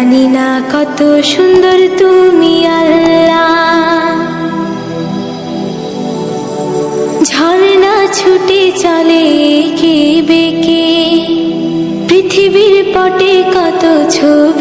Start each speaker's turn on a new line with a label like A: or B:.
A: জানি না কত সুন্দর তুমি আল্লাহ। ঝর্ণা ছুটে চলে কে বেকে, পৃথিবীর পটে কত ছবি।